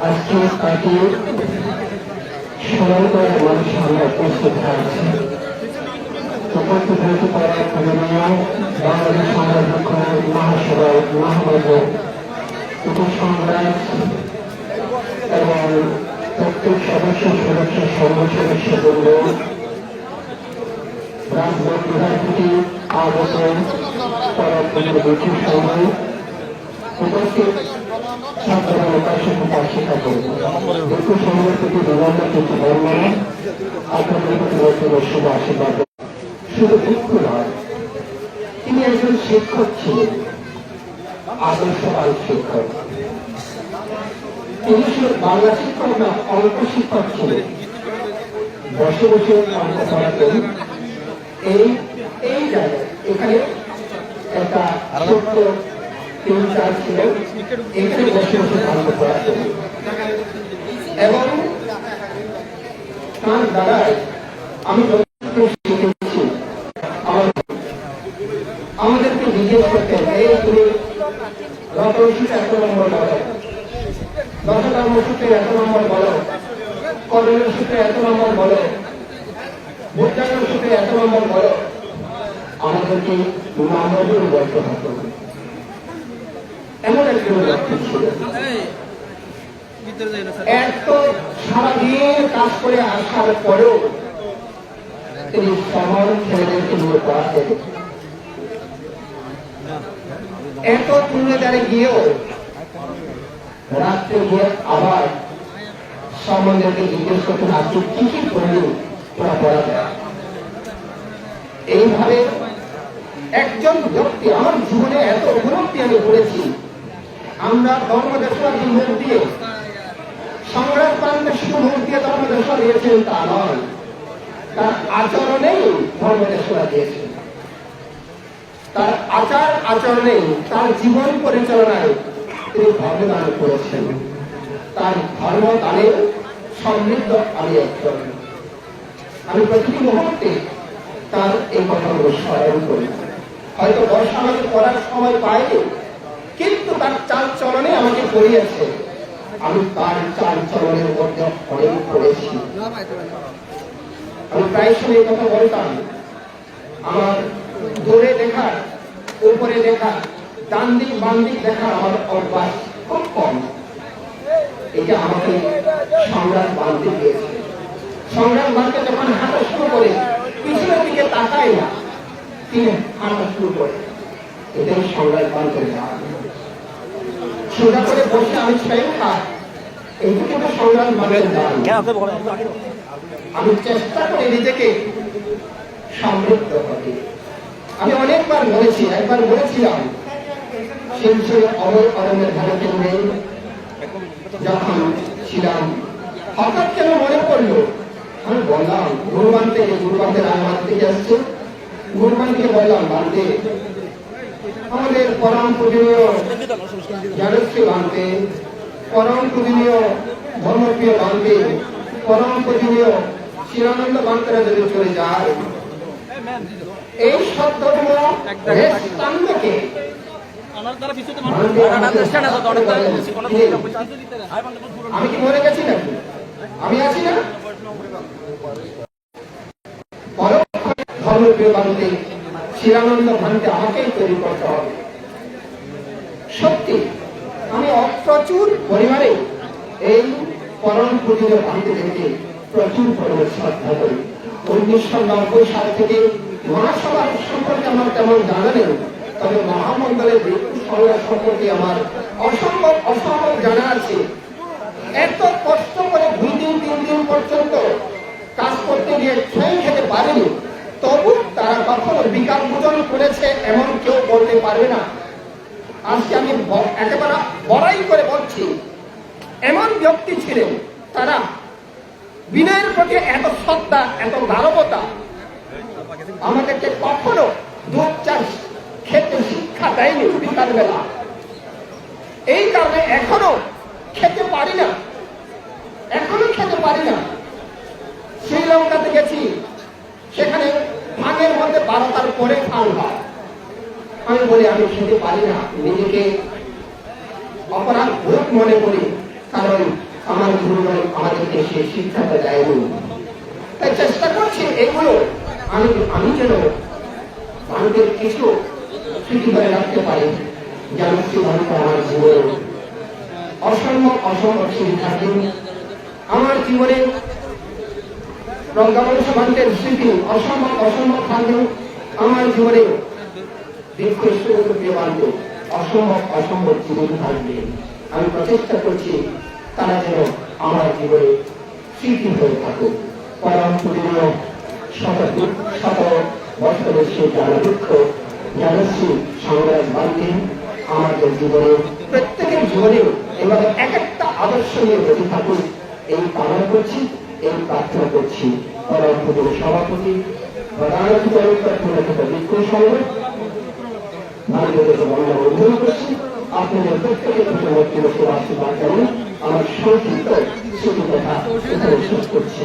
আজকে তাকে স্মরণ করে মানুষ আমরা উপস্থিত হয়েছে উপস্থিত হয়েছে তারা প্রয়োজনীয় বাংলাদেশ সংরক্ষণ মহাসভায় মহানগর উপসংগ্রাম এবং প্রত্যেক সদস্য সদস্য সর্বসদস্যবৃন্দ রাজনৈতিক বিভাগ থেকে আগত পরবর্তী বৈঠক সময়। উপস্থিত আপনাদের প্রতি শুভ আশীর্বাদ। শুধু দুঃখ নয়, তিনি একজন শিক্ষক ছিলেন আদর্শবান শিক্ষক। তিনি বাংলা শিক্ষক না, অল্প শিক্ষক ছিলেন। বসে বসে অঙ্ক পড়াতেন। এই এই এখানে একটা ছোট্ট চার ছিল। এখানে বসে বসে অঙ্ক পড়াতেন। এবং তার দ্বারাই আমি যতটুকু শিখেছি আমার আমাদেরকে জিজ্ঞেস করতেন এই তুমি রতনশীতে এত নম্বর বলো দশটার সূত্রে এত নম্বর বলো করণের সূত্রে এত নম্বর বলো? ভোটানের সূত্রে এত নম্বর বলো? আমাদেরকে নামও বলতে হতো এমন একজন ব্যক্তি ছিল। এত সারাদিন কাজ করে আসার পরেও তিনি সমান ছেলেদেরকে নিয়ে পড়াতেন এত তুলে দাঁড়িয়ে গিয়েও রাত্রে গিয়ে আবার সম্বন্ধে জিজ্ঞেস করতেন আজকে কি কি করলি তোরা পড়া দেয় এইভাবে একজন ব্যক্তি, আমার জীবনে এত উপলব্ধি আমি করেছি। আমরা ধর্মদেশরা মুখ দিয়ে সংগ্রাম প্রান্তে শুধু মুখ দিয়ে ধর্মদেশরা দিয়েছেন তা নয়, তার আচরণেই ধর্মদেশরা দিয়েছেন। তার আচার আচরণে তার জীবন পরিচালনায় তিনি ধর্মদান করেছেন। তার ধর্মদানে সমৃদ্ধ আমি একজন। আমি প্রতিটি মুহূর্তে তার এই কথাগুলো স্মরণ করি। হয়তো বর্ষা আমাকে করার সময় পাইনি কিন্তু তার চাল চলনে আমাকে পড়িয়েছে আমি তার চাল চলনের মধ্যে অনেক পড়েছি। আমি প্রায় সময় কথা বলতাম। আমার দূরে দেখা উপরে দেখা ডান দিক বাম দিক দেখা আমার অভ্যাস খুব কম। এটা আমাকে সংগ্রাম বাঁধতে দিয়েছে। সংগ্রাম বাঁধতে যখন হাঁটা শুরু করে পিছনের দিকে তাকায় না তিনি হাঁটা শুরু করে। এটাই সংগ্রাম বাঁধতে যাওয়া সোজা করে বসে আমি স্বয়ং খাই এইটুকু তো সংগ্রাম বাঁধতে যাওয়া আমি চেষ্টা করি নিজেকে সমৃদ্ধ হতে। আমি অনেকবার বলেছি একবার বলেছিলাম শিলচর অমর অরণ্যের ধারে কেন্দ্রে যখন ছিলাম। হঠাৎ কেন মনে পড়ল? আমি বললাম গুরু বানতে গুরু বানতে রায় মানতে যাচ্ছে গুরু বানতে বললাম বানতে। আমাদের পরম পূজনীয় জানশ্রী বানতে পরম পূজনীয় ধর্মপ্রিয় বানতে পরম পূজনীয় শিরানন্দ বান্তরা যদি চলে যায় এই সব ধর্ম আমি কি গেছি নাকি আমি আছি না? সত্যি, আমি প্রচুর পরিমাণে এই পরম পুজোর বাড়িতে থেকে প্রচুর পরিমাণে শ্রদ্ধা করি। উনিশশো নব্বই সাল থেকে মহাসভা সম্পর্কে আমার তেমন জানা নেই। তবে মহামন্ডলের সংগ্রাম সম্পর্কে আমার অসম্ভব অসম্ভব জানা আছে। এত কষ্ট করে দুই দিন, তিন দিন পর্যন্ত কাজ করতে গিয়ে খেয়ে খেতে পারেনি। তবু তারা কখনো বিকাল ভোজন করেছে এমন কেউ বলতে পারবে না। আজকে আমি একেবারে বড়াই করে বলছি, এমন ব্যক্তি ছিলেন তারা বিনয়ের প্রতি এত শ্রদ্ধা, এত দারবতা, আমাদেরকে কখনো দুধ চাষ খেতে শিক্ষা দেয়নি বিকাল বেলা। এই কারণে এখনও খেতে পারি না। এখনও খেতে পারি না। শ্রীলঙ্কাতে গেছি। সেখানে ভাগের মধ্যে বারোটার পরে ফাল হয়। আমি বলি, আমি খেতে পারি না। নিজেকে অপরাধ ভোট মনে করি, কারণ আমার গুরুজন আমাদেরকে সে শিক্ষাটা দেয়নি। তাই চেষ্টা করছি এগুলো। আমি আমি যেন ভারতের কিছু করে রাখতে পারি যেন শ্রীলঙ্কা আমার জীবনে অসম্ভব অসম্ভব থাকে আমার জীবনে রঙ্গাবলী সমান্তের স্মৃতি অসম্ভব অসম্ভব থাকলেও আমার জীবনে দীর্ঘ অসম্ভব অসম্ভব জীবন থাকবে। আমি প্রচেষ্টা করছি, তারা যেন আমার জীবনে স্মৃতি হয়ে থাকুক। পরম পুরীয় শত শত বছরের সে জানা দুঃখ আদর্শ নিয়ে বেঁচে এই কামনা করছি, এই প্রার্থনা করছি। পরম সভাপতি, প্রধান বিক্ষু সংঘ ভারতীয় বাংলা অনুভব করছি, আপনাদের প্রত্যেকের প্রতি মধ্যে আশীর্বাদ জানিয়ে আমার সংক্ষিপ্ত ছুটি কথা শেষ করছি।